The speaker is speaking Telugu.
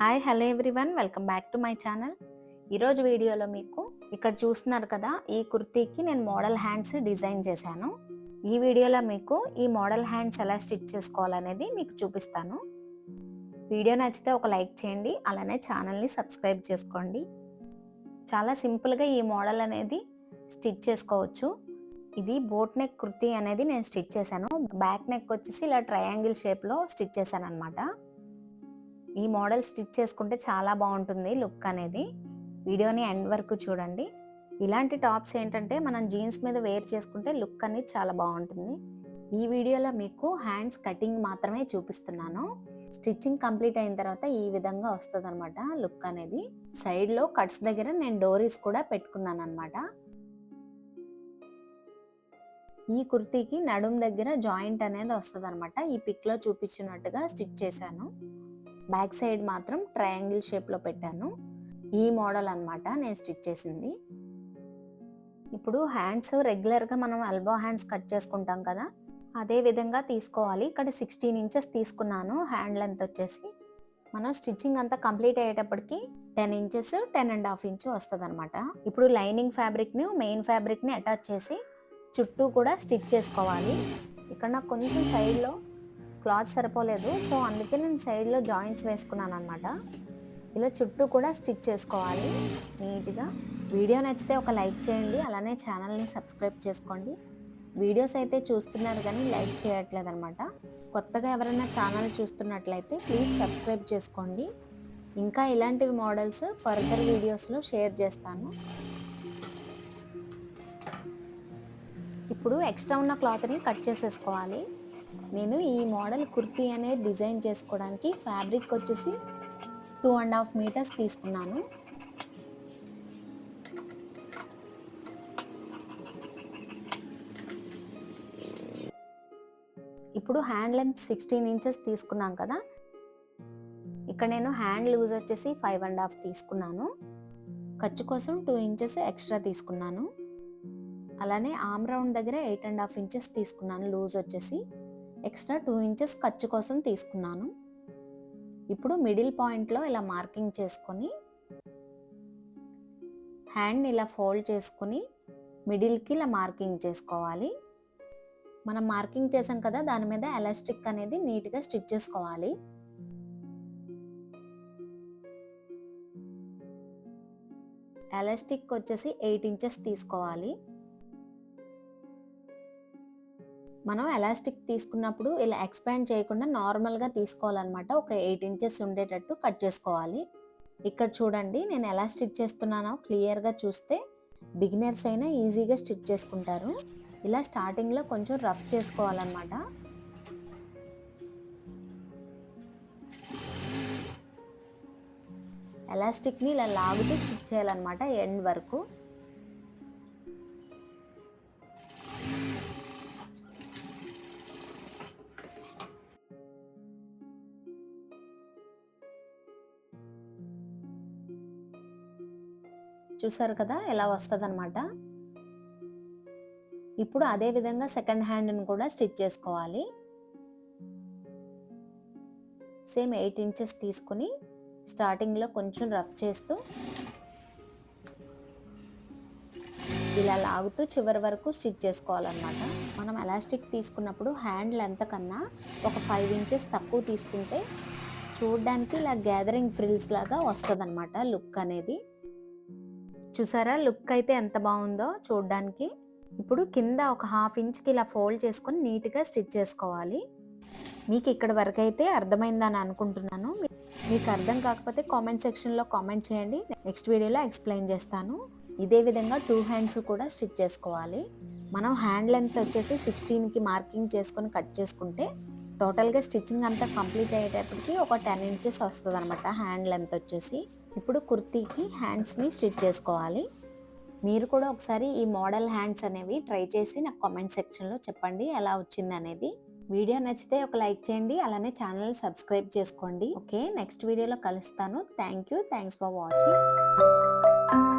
Hi hello everyone welcome back to my channel ఈరోజు వీడియోలో మీకు ఇక్కడ చూస్తున్నారు కదా ఈ కుర్తీకి నేను మోడల్ హ్యాండ్స్ డిజైన్ చేశాను. ఈ వీడియోలో మీకు ఈ మోడల్ హ్యాండ్స్ ఎలా స్టిచ్ చేసుకోవాలనేది మీకు చూపిస్తాను. వీడియో నచ్చితే ఒక లైక్ చేయండి అలానే ఛానల్ని సబ్స్క్రైబ్ చేసుకోండి. చాలా సింపుల్గా ఈ మోడల్ అనేది స్టిచ్ చేసుకోవచ్చు. ఇది బోట్ నెక్ కుర్తీ అనేది నేను స్టిచ్ చేశాను. బ్యాక్ నెక్ వచ్చేసి ఇలా ట్రయాంగిల్ షేప్లో స్టిచ్ చేశాను అనమాట ఈ మోడల్ స్టిచ్ చేసుకుంటే చాలా బాగుంటుంది లుక్ అనేది. వీడియోని ఎండ్ వరకు చూడండి. ఇలాంటి టాప్స్ ఏంటంటే మనం జీన్స్ మీద వేర్ చేసుకుంటే లుక్ అనేది చాలా బాగుంటుంది. ఈ వీడియోలో మీకు హ్యాండ్స్ కటింగ్ మాత్రమే చూపిస్తున్నాను. స్టిచ్చింగ్ కంప్లీట్ అయిన తర్వాత ఈ విధంగా వస్తుంది అనమాట లుక్ అనేది. సైడ్లో కట్స్ దగ్గర నేను డోరీస్ కూడా పెట్టుకున్నాను అనమాట ఈ కుర్తీకి నడుం దగ్గర జాయింట్ అనేది వస్తుంది అనమాట ఈ పిక్లో చూపించినట్టుగా స్టిచ్ చేశాను. బ్యాక్ సైడ్ మాత్రం ట్రయాంగిల్ షేప్లో పెట్టాను. ఈ మోడల్ అనమాట నేను స్టిచ్ చేసింది. ఇప్పుడు హ్యాండ్స్ రెగ్యులర్గా మనం ఎల్బో హ్యాండ్స్ కట్ చేసుకుంటాం కదా అదే విధంగా తీసుకోవాలి. ఇక్కడ సిక్స్టీన్ ఇంచెస్ తీసుకున్నాను హ్యాండ్ లెంత్ వచ్చేసి. మనం స్టిచ్చింగ్ అంతా కంప్లీట్ అయ్యేటప్పటికి ten inches ten and half inch వస్తుంది అనమాట ఇప్పుడు లైనింగ్ ఫ్యాబ్రిక్ని మెయిన్ ఫ్యాబ్రిక్ని అటాచ్ చేసి చుట్టూ కూడా స్టిచ్ చేసుకోవాలి. ఇక్కడ నాకు కొంచెం సైడ్లో క్లాత్ సరిపోలేదు. సో అందుకే నేను సైడ్లో జాయింట్స్ వేసుకున్నాను అనమాట ఇలా చుట్టూ కూడా స్టిచ్ చేసుకోవాలి నీట్గా. వీడియో నచ్చితే ఒక లైక్ చేయండి. అలానే ఛానల్ని సబ్స్క్రైబ్ చేసుకోండి. వీడియోస్ అయితే చూస్తున్నారు కానీ లైక్ చేయట్లేదు అనమాట కొత్తగా ఎవరైనా ఛానల్ చూస్తున్నట్లయితే ప్లీజ్ సబ్స్క్రైబ్ చేసుకోండి. ఇంకా ఇలాంటివి మోడల్స్ ఫర్దర్ వీడియోస్లో షేర్ చేస్తాను. ఇప్పుడు ఎక్స్ట్రా ఉన్న క్లాత్ని కట్ చేసేసుకోవాలి. నేను ఈ మోడల్ కుర్తీ అనేది డిజైన్ చేసుకోవడానికి ఫ్యాబ్రిక్ వచ్చేసి టూ అండ్ హాఫ్ మీటర్స్ తీసుకున్నాను. ఇప్పుడు హ్యాండ్ లెంత్ సిక్స్టీన్ ఇంచెస్ తీసుకున్నాం కదా. ఇక్కడ నేను హ్యాండ్ లూజ్ వచ్చేసి ఫైవ్ అండ్ హాఫ్ తీసుకున్నాను. ఖర్చు కోసం టూ ఇంచెస్ ఎక్స్ట్రా తీసుకున్నాను. అలానే ఆమ్ రౌండ్ దగ్గర ఎయిట్ అండ్ హాఫ్ ఇంచెస్ తీసుకున్నాను లూజ్ వచ్చేసి. ఎక్స్ట్రా టూ ఇంచెస్ ఖర్చు కోసం తీసుకున్నాను. ఇప్పుడు మిడిల్ పాయింట్లో ఇలా మార్కింగ్ చేసుకొని హ్యాండ్ ఇలా ఫోల్డ్ చేసుకొని మిడిల్కి ఇలా మార్కింగ్ చేసుకోవాలి. మనం మార్కింగ్ చేసాం కదా దాని మీద ఎలాస్టిక్ అనేది నీట్గా స్టిచ్ చేసుకోవాలి. ఎలాస్టిక్ వచ్చేసి ఎయిట్ ఇంచెస్ తీసుకోవాలి. మనం ఎలాస్టిక్ తీసుకున్నప్పుడు ఇలా ఎక్స్పాండ్ చేయకుండా నార్మల్గా తీసుకోవాలన్నమాట. ఒక ఎయిట్ ఇంచెస్ ఉండేటట్టు కట్ చేసుకోవాలి. ఇక్కడ చూడండి నేను ఎలా స్టిచ్ చేస్తున్నానో క్లియర్గా చూస్తే బిగినర్స్ అయినా ఈజీగా స్టిచ్ చేసుకుంటారు. ఇలా స్టార్టింగ్లో కొంచెం రఫ్ చేసుకోవాలన్నమాట. ఎలాస్టిక్ని ఇలా లాగుతూ స్టిచ్ చేయాలన్నమాట ఎండ్ వరకు. చూసారు కదా ఎలా వస్తుంది అనమాట ఇప్పుడు అదే విధంగా సెకండ్ హ్యాండ్ని కూడా స్టిచ్ చేసుకోవాలి. సేమ్ ఎయిట్ ఇంచెస్ తీసుకుని స్టార్టింగ్లో కొంచెం రఫ్ చేస్తూ ఇలా లాగుతూ చివరి వరకు స్టిచ్ చేసుకోవాలన్నమాట. మనం ఎలాస్టిక్ తీసుకున్నప్పుడు హ్యాండ్ లెంత్ కన్నా ఒక ఫైవ్ ఇంచెస్ తక్కువ తీసుకుంటే చూడడానికి ఇలా గ్యాదరింగ్ ఫ్రిల్స్ లాగా వస్తుంది లుక్ అనేది. చూసారా? లుక్ అయితే ఎంత బాగుందో చూడడానికి. ఇప్పుడు కింద ఒక హాఫ్ ఇంచ్కి ఇలా ఫోల్డ్ చేసుకొని నీట్గా స్టిచ్ చేసుకోవాలి. మీకు ఇక్కడ వరకు అయితే అర్థమైందని అనుకుంటున్నాను. మీకు అర్థం కాకపోతే కామెంట్ సెక్షన్లో కామెంట్ చేయండి. నెక్స్ట్ వీడియోలో ఎక్స్ప్లెయిన్ చేస్తాను. ఇదే విధంగా టూ హ్యాండ్స్ కూడా స్టిచ్ చేసుకోవాలి. మనం హ్యాండ్ లెంత్ వచ్చేసి సిక్స్టీన్కి మార్కింగ్ చేసుకొని కట్ చేసుకుంటే టోటల్గా స్టిచ్చింగ్ అంతా కంప్లీట్ అయ్యేటప్పటికి ఒక టెన్ ఇంచెస్ వస్తుంది అనమాట హ్యాండ్ లెంత్ వచ్చేసి. ఇప్పుడు కుర్తీకి హ్యాండ్స్ని స్టిచ్ చేసుకోవాలి. మీరు కూడా ఒకసారి ఈ మోడల్ హ్యాండ్స్ అనేవి ట్రై చేసి నాకు కామెంట్ సెక్షన్లో చెప్పండి ఎలా వచ్చింది అనేది. వీడియో నచ్చితే ఒక లైక్ చేయండి అలానే ఛానల్ సబ్స్క్రైబ్ చేసుకోండి. ఓకే నెక్స్ట్ వీడియోలో కలుస్తాను. Thank you thanks for watching.